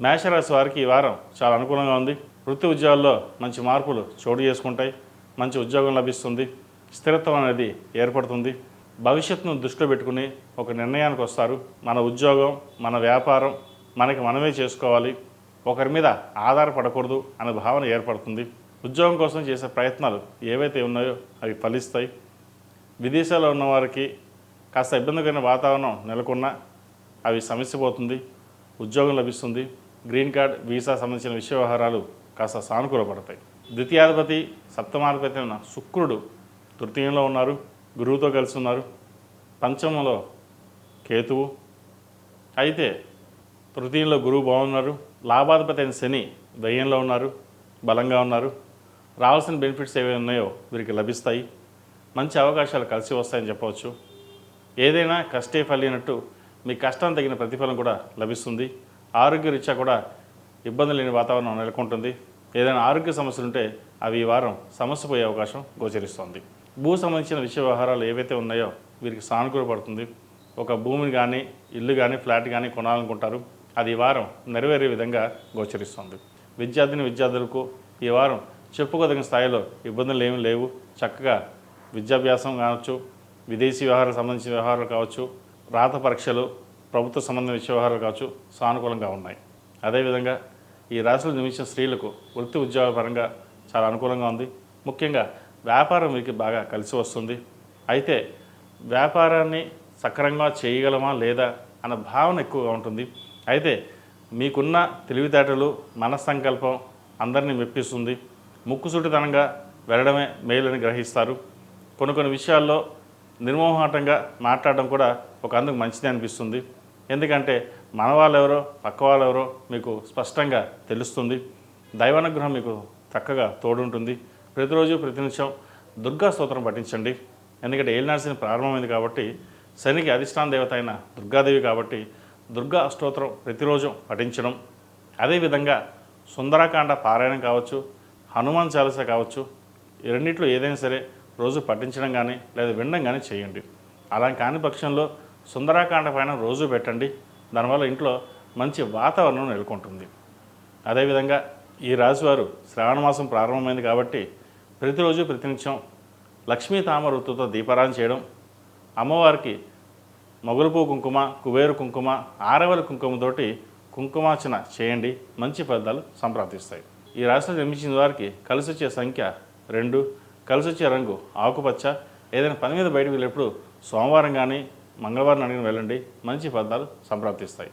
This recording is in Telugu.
మేషరాశి వారికి ఈ వారం చాలా అనుకూలంగా ఉంది. వృత్తి ఉద్యోగాల్లో మంచి మార్పులు చోటు చేసుకుంటాయి. మంచి ఉద్యోగం లభిస్తుంది. స్థిరత్వం అనేది ఏర్పడుతుంది. భవిష్యత్తును దృష్టిలో పెట్టుకుని ఒక నిర్ణయానికి వస్తారు. మన ఉద్యోగం మన వ్యాపారం మనకి మనమే చేసుకోవాలి. ఒకరి మీద ఆధారపడకూడదు అనే భావన ఏర్పడుతుంది. ఉద్యోగం కోసం చేసే ప్రయత్నాలు ఏవైతే ఉన్నాయో అవి ఫలిస్తాయి. విదేశాల్లో ఉన్నవారికి కాస్త ఇబ్బందికరమైన వాతావరణం నెలకొన్నా అవి సమస్య పోతుంది. ఉద్యోగం లభిస్తుంది. గ్రీన్ కార్డ్ వీసా సంబంధించిన విషయ వ్యవహారాలు కాస్త సానుకూలపడతాయి. ద్వితీయాధిపతి సప్తమాధిపతి అయిన శుక్రుడు తృతీయంలో ఉన్నారు గురువుతో కలిసి ఉన్నారు పంచమంలో కేతువు. అయితే తృతీయంలో గురువు బాగున్నారు లాభాధిపతి అయిన శని దయ్యంలో ఉన్నారు బలంగా ఉన్నారు. రావాల్సిన బెనిఫిట్స్ ఏవైనా ఉన్నాయో వీరికి లభిస్తాయి. మంచి అవకాశాలు కలిసి వస్తాయని చెప్పవచ్చు. ఏదైనా కష్టే ఫలినట్టు మీ కష్టం తగిన ప్రతిఫలం కూడా లభిస్తుంది. ఆరోగ్య రీత్యా కూడా ఇబ్బంది లేని వాతావరణం నెలకొంటుంది. ఏదైనా ఆరోగ్య సమస్యలు ఉంటే అవి ఈ వారం సమస్య పోయే అవకాశం గోచరిస్తుంది. భూ సంబంధించిన విషయ వ్యవహారాలు ఏవైతే ఉన్నాయో వీరికి సానుకూల పడుతుంది. ఒక భూమిని కానీ ఇల్లు కానీ ఫ్లాట్ కానీ కొనాలనుకుంటారు. అది ఈ వారం నెరవేరే విధంగా గోచరిస్తుంది. విద్యార్థిని విద్యార్థులకు ఈ వారం చెప్పుకోదగిన స్థాయిలో ఇబ్బందులు ఏమీ లేవు. చక్కగా విద్యాభ్యాసం కావచ్చు విదేశీ వ్యవహారాలకు సంబంధించిన వ్యవహారాలు కావచ్చు రాత పరీక్షలు ప్రభుత్వ సంబంధించిన విషయ వ్యవహారాలు కావచ్చు సానుకూలంగా ఉన్నాయి. అదేవిధంగా ఈ రాశిలో జన్మించిన స్త్రీలకు వృత్తి ఉద్యోగ పరంగా చాలా అనుకూలంగా ఉంది. ముఖ్యంగా వ్యాపారం వీరికి బాగా కలిసి వస్తుంది. అయితే వ్యాపారాన్ని సక్రమంగా చేయగలమా లేదా అన్న భావన ఎక్కువగా ఉంటుంది. అయితే మీకున్న తెలివితేటలు మనస్సంకల్పం అందరినీ మెప్పిస్తుంది. ముక్కుసూటితనంగా వెళ్ళడమే మేలని గ్రహిస్తారు. కొన్ని కొన్ని విషయాల్లో నిర్మోహాటంగా మాట్లాడడం కూడా ఒక అందుకు మంచిదే అనిపిస్తుంది. ఎందుకంటే మన వాళ్ళెవరో పక్క వాళ్ళు ఎవరో మీకు స్పష్టంగా తెలుస్తుంది. దైవానుగ్రహం మీకు చక్కగా తోడుంటుంది. ప్రతిరోజు ప్రతి నిమిషం దుర్గా స్తోత్రం పఠించండి. ఎందుకంటే ఏలినాడ్సిన ప్రారంభమైంది కాబట్టి శనికి అధిష్టాన దేవత అయిన దుర్గాదేవి కాబట్టి దుర్గా స్తోత్రం ప్రతిరోజు పఠించడం. అదేవిధంగా సుందరకాండ పారాయణం కావచ్చు హనుమాన్ చాలీస కావచ్చు ఈ రెండిట్లో ఏదైనా సరే రోజు పఠించడం కానీ లేదా వినడం కానీ చేయండి. అలా కాని పక్షంలో సుందరాకాండ పైన రోజు పెట్టండి. దానివల్ల ఇంట్లో మంచి వాతావరణం నెలకొంటుంది. అదేవిధంగా ఈ రాశివారు శ్రావణ మాసం ప్రారంభమైంది కాబట్టి ప్రతిరోజు ప్రతినిత్యం లక్ష్మీ తామరుతుతో దీపారాధన చేయడం అమ్మవారికి మొగలుపు కుంకుమ కుబేరు కుంకుమ ఆరవల కుంకుమతోటి కుంకుమార్చన చేయండి. మంచి ఫలితాలు సంప్రాప్తిస్తాయి. ఈ రాశిలో జన్మించిన వారికి కలిసి వచ్చే సంఖ్య రెండు. కలిసి వచ్చే రంగు ఆకుపచ్చ. ఏదైనా పని మీద బయటకు వెళ్ళేప్పుడు సోమవారం కానీ మంగళవారం అడిగిన వెళ్ళండి. మంచి ఫలితాలు సంప్రాప్తిస్తాయి.